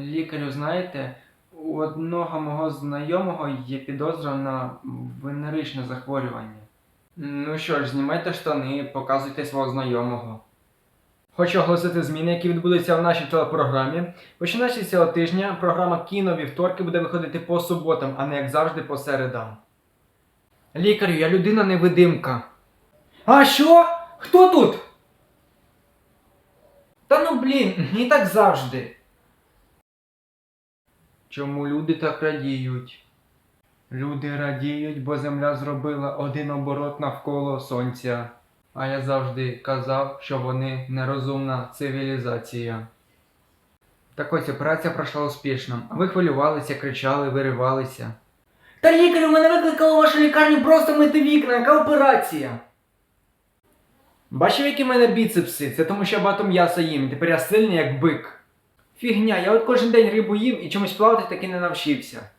Лікарю, знаєте, у одного мого знайомого є підозра на венеричне захворювання. Ну що ж, знімайте штани, показуйте свого знайомого. Хочу оголосити зміни, які відбудуться в нашій телепрограмі. Починаючи з цього тижня, програма кіно вівторки буде виходити по суботам, а не як завжди по середам. Лікарю, я людина невидимка. А що? Хто тут? Та ну блін, не так завжди. Чому люди так радіють? Люди радіють, бо земля зробила один оборот навколо сонця. А я завжди казав, що вони нерозумна цивілізація. Так ось операція пройшла успішно, а ви хвилювалися, кричали, виривалися. Та лікарю, мене викликало в вашу лікарню просто мити вікна, яка операція? Бачив, які в мене біцепси? Це тому, що я багато м'яса їм, тепер я сильний, як бик. Фігня, я от кожен день рибу їм і чомусь плавати таки не навчився.